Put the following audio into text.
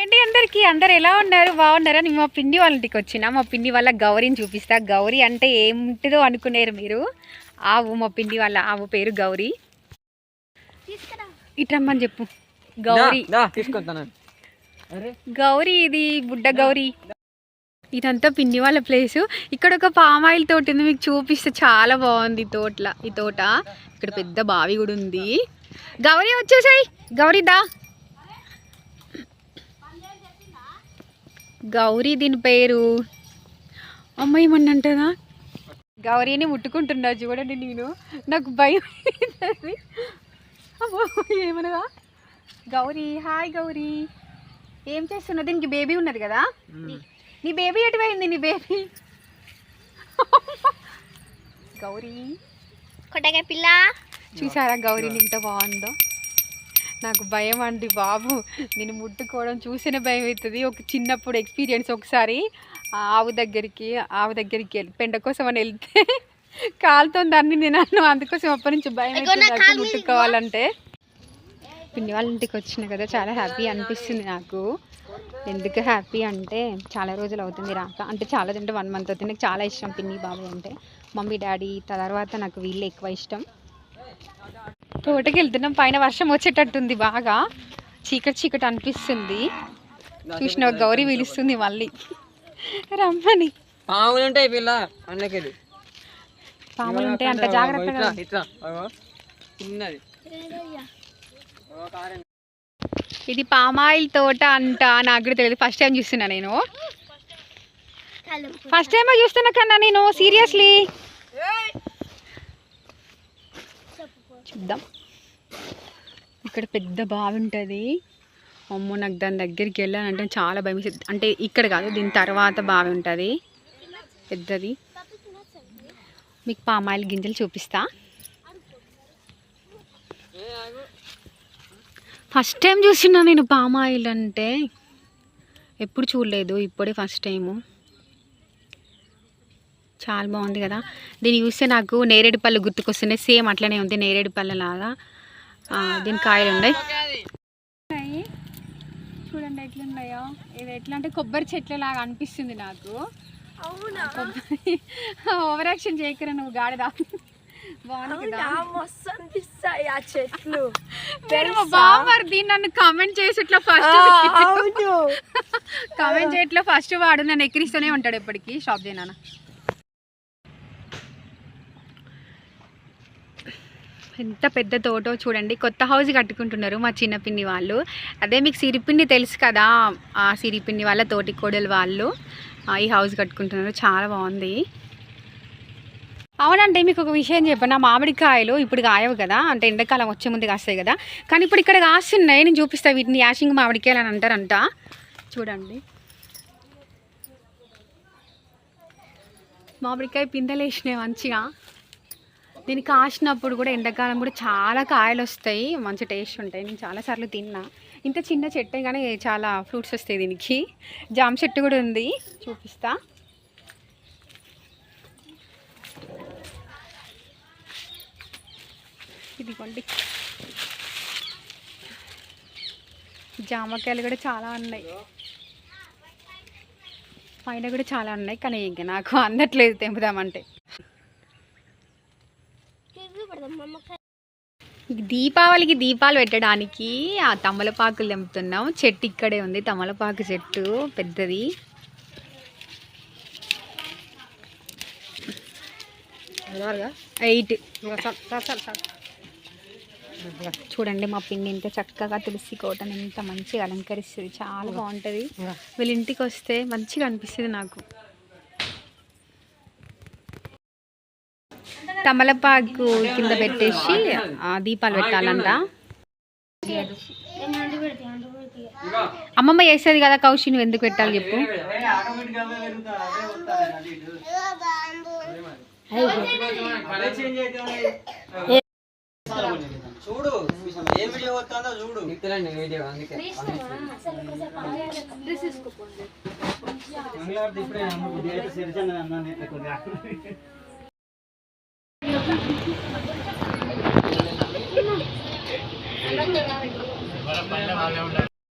అండి అందరికి. అందరు ఎలా ఉన్నారు? బాగున్నారా? నేను మా పిండి వాళ్ళ ఇంటికి వచ్చిన. మా పిండి వాళ్ళ గౌరీని చూపిస్తా. గౌరీ అంటే ఏముంటుందో అనుకునేరు మీరు. ఆవు మా పిండి వాళ్ళ ఆవు పేరు గౌరీ. ఇట్రమ్మని చెప్పు. గౌరీ. గౌరీ ఇది బుడ్డ గౌరీ. ఇదంతా పిండి వాళ్ళ ప్లేస్. ఇక్కడ ఒక పామాయిల్ తోట ఉంది. మీకు చూపిస్తే చాలా బాగుంది ఈ తోటల ఈ తోట. ఇక్కడ పెద్ద బావి కూడా ఉంది. గౌరీ వచ్చేసాయి. గౌరీ దా. గౌరీ దీని పేరు. అమ్మాయి ఏమన్నా అంటారా? గౌరీని ముట్టుకుంటున్నా చూడండి నేను. నాకు భయం ఏమనగా? గౌరీ హాయ్ గౌరీ. ఏం చేస్తున్నావు? దీనికి బేబీ ఉన్నది కదా? నీ బేబీ ఎటు పోయింది నీ బేబీ? గౌరీ. కొట్టగా పిల్ల. చూసారా గౌరీని ఇంత బాగుందో? నాకు భయం అండి బాబు. నేను ముట్టుకోవడం చూసిన భయం అవుతుంది. ఒక చిన్నప్పుడు ఎక్స్పీరియన్స్ ఒకసారి ఆవు దగ్గరికి ఆవు దగ్గరికి వెళ్ళి పెండ కోసం అని వెళ్తే కాలుతో దాన్ని నేను అన్ను అందుకోసం అప్పటి నుంచి భయం అవుతుంది ముట్టుకోవాలంటే. పిన్ని వాళ్ళ ఇంటికి వచ్చిన కదా చాలా హ్యాపీ అనిపిస్తుంది నాకు. ఎందుకు హ్యాపీ అంటే చాలా రోజులు అవుతుంది రాక. అంటే చాలా అంటే వన్ మంత్ అవుతుంది. నాకు చాలా ఇష్టం పిన్ని బాబాయ్ అంటే. మమ్మీ డాడీ తర్వాత నాకు వీళ్ళు ఎక్కువ ఇష్టం. తోటకి వెళ్తున్నాం పైన వర్షం వచ్చేటట్టుంది బాగా. చీకటి చీకటి అనిపిస్తుంది. చూసిన గౌరీ పిలుస్తుంది మళ్ళీ. రమ్మని. పాములు ఉంటాయి పిల్ల అన్నకి పాములు ఉంటే అంత జాగ్రత్తగా. ఇది పామాయిల్ తోట అంట నాకు కూడా తెలియదు. ఫస్ట్ టైం చూస్తున్నా నేను. ఫస్ట్ టైం చూస్తున్నా కన్నా నేను సీరియస్లీ చూద్దాం. ఇక్కడ పెద్ద బావి ఉంటుంది. అమ్మో నాకు దాని దగ్గరికి వెళ్ళానంటే చాలా భయం అంటే ఇక్కడ కాదు దీని తర్వాత బావి ఉంటుంది. పెద్దది. మీకు పామాయిల్ గింజలు చూపిస్తా. ఫస్ట్ టైం చూసినా నేను పామాయిల్ అంటే. ఎప్పుడు చూడలేదు ఇప్పుడే ఫస్ట్ టైము చాలా బాగుంది కదా. దీన్ని చూస్తే నాకు నేరేడు పళ్ళు గుర్తుకొస్తున్నాయి. సేమ్ అట్లనే ఉంది నేరేడు పళ్ళ లాగా ఆ, దీని కాయలు ఉన్నాయి. చూడండి ఎట్లున్నాయో. ఇది ఎట్లా అంటే కొబ్బరి చెట్ల లాగా అనిపిస్తుంది నాకు. కొబ్బరి ఓవర్ యాక్షన్ చేయకరా నువ్వు గాడిదా. చెట్లు. నన్ను కామెంట్ ఫస్ట్ అవును. కామెంట్ చేయట్లో ఫస్ట్ వాడు నన్ను ఎక్కిరిస్తూనే ఉంటాడు ఎప్పటికీ. షాప్ చేయనా? ఎంత పెద్ద తోటో చూడండి కొత్త హౌస్ కట్టుకుంటున్నారు మా చిన్నపిన్ని వాళ్ళు. అదే మీకు సిరిపిండి తెలుసు కదా ఆ సిరిపిండి వాళ్ళ తోటి కోడలు వాళ్ళు ఈ హౌస్ కట్టుకుంటున్నారు. చాలా బాగుంది. అవునండి మీకు ఒక విషయం చెప్పిన? మామిడికాయలు ఇప్పుడు కాయవు కదా అంటే ఎండాకాలం వచ్చే ముందు కాస్తాయి కదా. కానీ ఇప్పుడు ఇక్కడ కాస్తున్నాయి నేను చూపిస్తా వీటిని. యాషింగ్ మామిడికాయలు అని అంటారంట. చూడండి. మామిడికాయ పిందెలు వేసినాయి మంచిగా. దీన్ని కాసినప్పుడు కూడా ఎండాకాలం కూడా చాలా కాయలు వస్తాయి మంచి టేస్ట్ ఉంటాయి. నేను చాలాసార్లు తిన్నా. ఇంత చిన్న చెట్టే కానీ చాలా ఫ్రూట్స్ వస్తాయి దీనికి. జామ చెట్టు కూడా ఉంది. చూపిస్తా. ఇదిగోండి. జామకాయలు కూడా చాలా ఉన్నాయి. పైన కూడా చాలా ఉన్నాయి. కానీ ఇంకా నాకు అందట్లేదు తెంపుదామంటే. దీపావళికి దీపాలు పెట్టడానికి ఆ తమలపాకులు తెంపుతున్నాం. చెట్టు ఇక్కడే ఉంది తమలపాకు చెట్టు పెద్దది. ఎయిట్. చూడండి మా పిన్ని ఎంత చక్కగా తులసి కోటను ఎంత మంచిగా అలంకరిస్తుంది. చాలా బాగుంటుంది. వీళ్ళ ఇంటికి వస్తే మంచిగా అనిపిస్తుంది నాకు. తమలపాకు కింద పెట్టేసి ఆ, దీపాలు పెట్టాలంట. అమ్మమ్మ చేస్తుంది కదా కౌశి నువ్వు ఎందుకు పెట్టాలి చెప్పు. చూడు ఏం వీడియో వస్తుందో చూడు. వీడియో అందుకే. మంగళవారం ఇప్పుడే